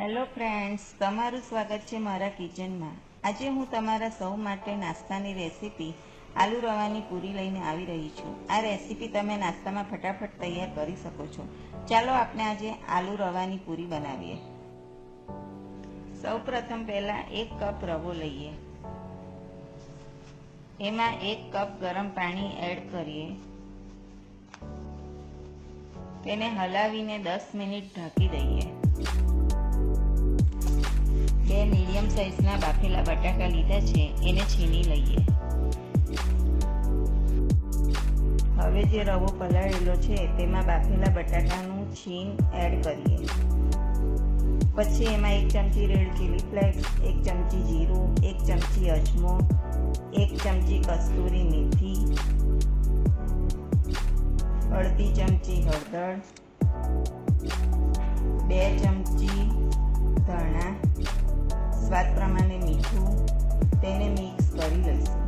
Hello friends તમારું સ્વાગત છે મારા કિચનમાં આજે હું તમારા સૌ માટે નાસ્તાની રેસીપી આલુ રવાની પૂરી લઈને આવી રહી છું. આ રેસીપી તમે નાસ્તામાં ફટાફટ તૈયાર કરી શકો છો. ચાલો આપણે આજે આલુ રવાની પૂરી બનાવીએ. સૌ પ્રથમ પહેલાં એક કપ રવો લઈએ. એમાં એક કપ ગરમ પાણી એડ કરીએ. તેને હલાવીને દસ મિનિટ ઢાંકી દઈએ. મીડિયમ સાઇઝના બાફેલા બટાકા લીધા છે, એને છીની લઈએ. હવે જે રવો પલાળેલો છે, તેમાં બાફેલા બટાકાનું છીણ એડ કરીએ. પછી એમાં એક ચમચી રેડ ચીલી ફ્લેક્સ એક ચમચી જીરું, એક ચમચી અજમો, એક ચમચી કસ્તુરી મેથી, અડધી ચમચી હળદર, બે ચમચી સ્વાદ પ્રમાણે મીઠું તેને મિક્સ કરી લઈશું.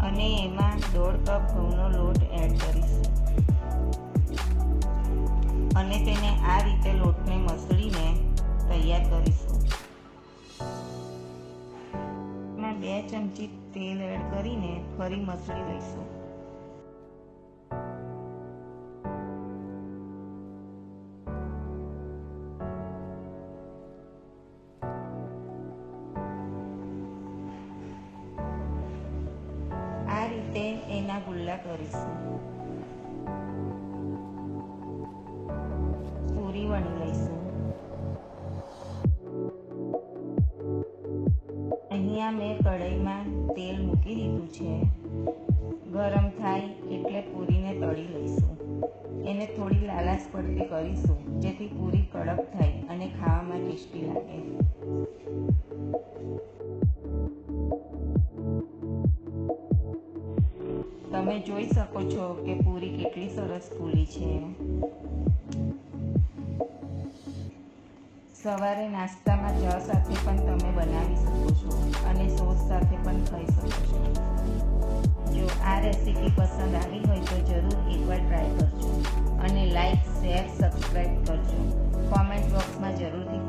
અને એમાં દોઢ કપ ઘઉંનો લોટ એડ કરીશું. અને તેને આ રીતે લોટને મસળીને તૈયાર કરીશું. બે ચમચી તેલ એડ કરીને ફરી મસળી લઈશું. રીતે એના ગુલ્લા કરીશું પૂરી વણી લઈશું અહીંયા મેં કઢાઈમાં તેલ મૂકી દીધું છે. ગરમ થાય એટલે પૂરીને તળી લઈશું. એને થોડી લાલાશ પડતી કરીશું, જેથી પૂરી કડક થાય અને ખાવામાં ટેસ્ટી લાગે. તમે જોઈ શકો છો કે પૂરી કેટલી સરસ ફૂલી છે. સવારે નાસ્તામાં ચા સાથે પણ તમે બનાવી શકો છો અને સોસ સાથે પણ ખાઈ શકો છો. જો આ રેસીપી પસંદ આવી હોય તો જરૂર એકવાર ટ્રાય કરજો અને લાઈક, શેર સબસ્ક્રાઈબ કરજો. કોમેન્ટ બોક્સમાં જરૂરથી